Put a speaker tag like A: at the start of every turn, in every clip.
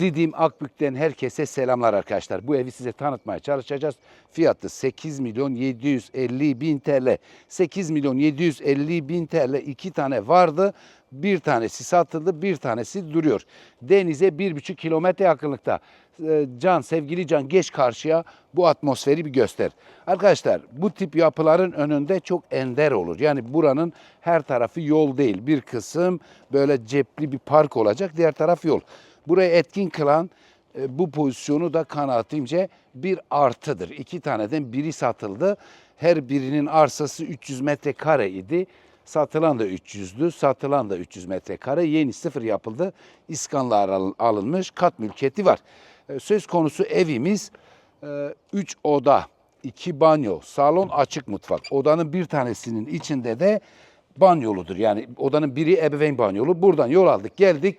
A: Didim Akbük'ten herkese selamlar arkadaşlar. Bu evi size tanıtmaya çalışacağız. Fiyatı 8 milyon 750 bin TL. 8 milyon 750 bin TL iki tane vardı. Bir tanesi satıldı, bir tanesi duruyor. Denize 1,5 kilometre yakınlıkta. Ee, Can, sevgili Can geç karşıya bu atmosferi bir göster. Arkadaşlar bu tip yapıların önünde çok ender olur. Yani buranın her tarafı yol değil. Bir kısım böyle cepli bir park olacak, diğer taraf yol. Burayı etkin kılan e, bu pozisyonu da kanaatimce bir artıdır. İki taneden biri satıldı. Her birinin arsası 300 metrekare idi. Satılan da 300'dü, satılan da 300 metrekare. Yeni sıfır yapıldı. İskanlar al- alınmış, kat mülkiyeti var. E, Söz konusu evimiz 3 oda, 2 banyo, salon açık mutfak. Odanın bir tanesinin içinde de banyoludur. Yani odanın biri ebeveyn banyolu. Buradan yol aldık, geldik.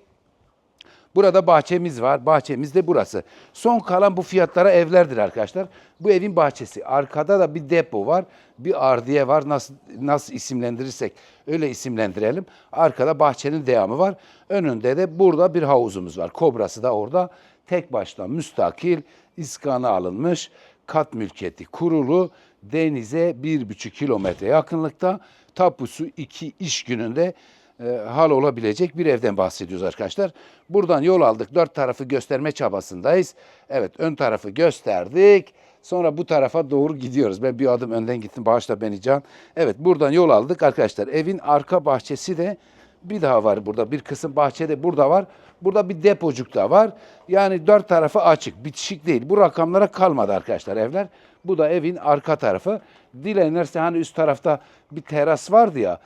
A: Burada bahçemiz var. Bahçemiz de burası. Son kalan bu fiyatlara evlerdir arkadaşlar. Bu evin bahçesi. Arkada da bir depo var. Bir ardiye var. Nasıl nasıl isimlendirirsek öyle isimlendirelim. Arkada bahçenin devamı var. Önünde de burada bir havuzumuz var. Kobrası da orada. Tek başına müstakil, iskanı alınmış, kat mülkiyeti kurulu, denize bir buçuk kilometre yakınlıkta, tapusu iki iş gününde e, hal olabilecek bir evden bahsediyoruz arkadaşlar. Buradan yol aldık. Dört tarafı gösterme çabasındayız. Evet ön tarafı gösterdik. Sonra bu tarafa doğru gidiyoruz. Ben bir adım önden gittim. Bağışla beni Can. Evet buradan yol aldık arkadaşlar. Evin arka bahçesi de bir daha var burada. Bir kısım bahçede burada var. Burada bir depocuk da var. Yani dört tarafı açık. Bitişik değil. Bu rakamlara kalmadı arkadaşlar evler. Bu da evin arka tarafı. Dilenirse hani üst tarafta bir teras vardı ya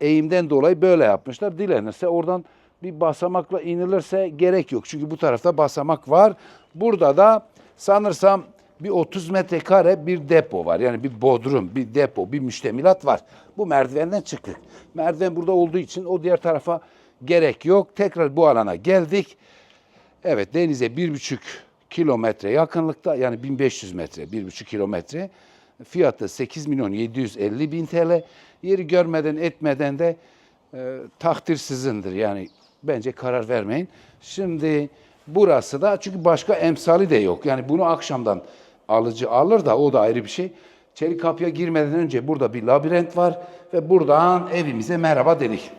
A: eğimden dolayı böyle yapmışlar. Dilenirse oradan bir basamakla inilirse gerek yok. Çünkü bu tarafta basamak var. Burada da sanırsam bir 30 metrekare bir depo var. Yani bir bodrum, bir depo, bir müştemilat var. Bu merdivenden çıktık. Merdiven burada olduğu için o diğer tarafa gerek yok. Tekrar bu alana geldik. Evet denize bir buçuk kilometre yakınlıkta yani 1500 metre, bir buçuk kilometre. Fiyatı 8 milyon 750 bin TL. Yeri görmeden etmeden de e, takdir sizindir. Yani bence karar vermeyin. Şimdi burası da çünkü başka emsali de yok. Yani bunu akşamdan alıcı alır da o da ayrı bir şey. Çelik kapıya girmeden önce burada bir labirent var ve buradan evimize merhaba dedik.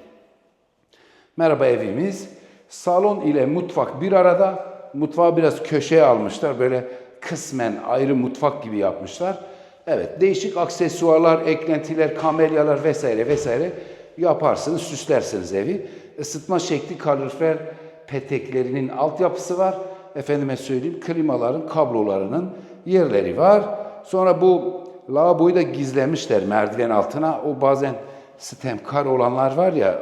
A: Merhaba evimiz. Salon ile mutfak bir arada. Mutfağı biraz köşeye almışlar. Böyle kısmen ayrı mutfak gibi yapmışlar. Evet değişik aksesuarlar, eklentiler, kamelyalar vesaire vesaire yaparsınız, süslersiniz evi. Isıtma şekli kalorifer peteklerinin altyapısı var. Efendime söyleyeyim klimaların kablolarının yerleri var. Sonra bu lavaboyu da gizlemişler merdiven altına. O bazen stemkar olanlar var ya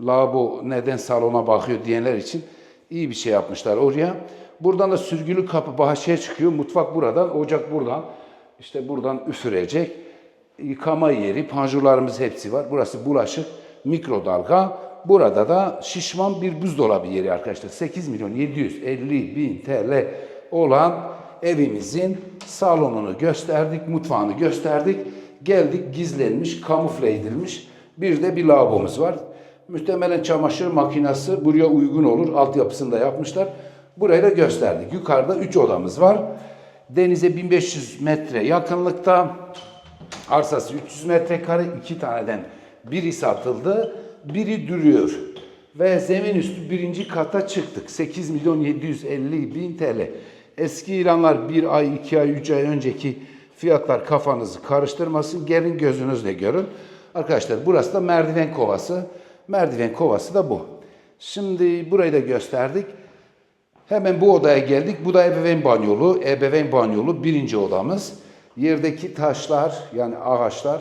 A: lavabo neden salona bakıyor diyenler için iyi bir şey yapmışlar oraya. Buradan da sürgülü kapı bahçeye çıkıyor. Mutfak buradan, ocak buradan. İşte buradan üfürecek. Yıkama yeri, panjurlarımız hepsi var. Burası bulaşık, mikrodalga. Burada da şişman bir buzdolabı yeri arkadaşlar. 8 milyon 750 bin TL olan evimizin salonunu gösterdik, mutfağını gösterdik. Geldik gizlenmiş, kamufle edilmiş bir de bir lavabomuz var. Muhtemelen çamaşır makinesi buraya uygun olur. Altyapısını da yapmışlar. Burayı da gösterdik. Yukarıda 3 odamız var. Denize 1500 metre yakınlıkta. Arsası 300 metrekare. iki taneden biri satıldı. Biri duruyor. Ve zemin üstü birinci kata çıktık. 8 milyon 750 bin TL. Eski ilanlar bir ay, iki ay, üç ay önceki fiyatlar kafanızı karıştırmasın. Gelin gözünüzle görün. Arkadaşlar burası da merdiven kovası. Merdiven kovası da bu. Şimdi burayı da gösterdik. Hemen bu odaya geldik. Bu da ebeveyn banyolu. Ebeveyn banyolu birinci odamız. Yerdeki taşlar yani ağaçlar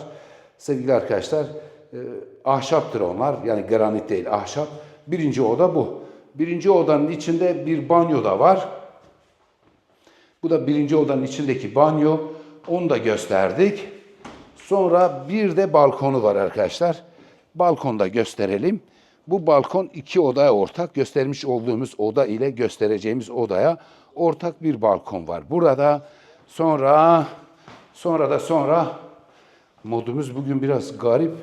A: sevgili arkadaşlar e, ahşaptır onlar. Yani granit değil ahşap. Birinci oda bu. Birinci odanın içinde bir banyo da var. Bu da birinci odanın içindeki banyo. Onu da gösterdik. Sonra bir de balkonu var arkadaşlar. Balkonda gösterelim. Bu balkon iki odaya ortak. Göstermiş olduğumuz oda ile göstereceğimiz odaya ortak bir balkon var. Burada sonra sonra da sonra modumuz bugün biraz garip.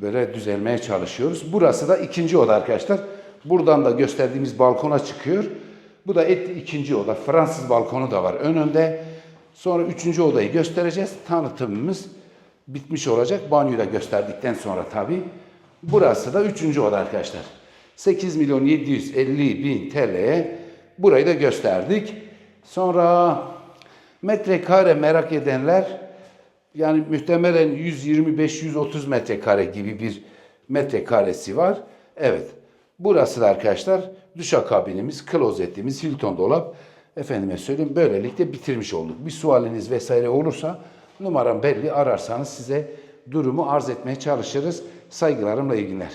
A: Böyle düzelmeye çalışıyoruz. Burası da ikinci oda arkadaşlar. Buradan da gösterdiğimiz balkona çıkıyor. Bu da etli ikinci oda. Fransız balkonu da var önünde. Sonra üçüncü odayı göstereceğiz. Tanıtımımız bitmiş olacak. Banyoyu da gösterdikten sonra tabii. Burası da üçüncü oda arkadaşlar. 8 milyon 750 bin TL'ye burayı da gösterdik. Sonra metrekare merak edenler yani muhtemelen 125-130 metrekare gibi bir metrekaresi var. Evet. Burası da arkadaşlar duşakabinimiz, klozetimiz, Hilton dolap. Efendime söyleyeyim böylelikle bitirmiş olduk. Bir sualiniz vesaire olursa numaram belli ararsanız size durumu arz etmeye çalışırız. Saygılarımla iyi günler.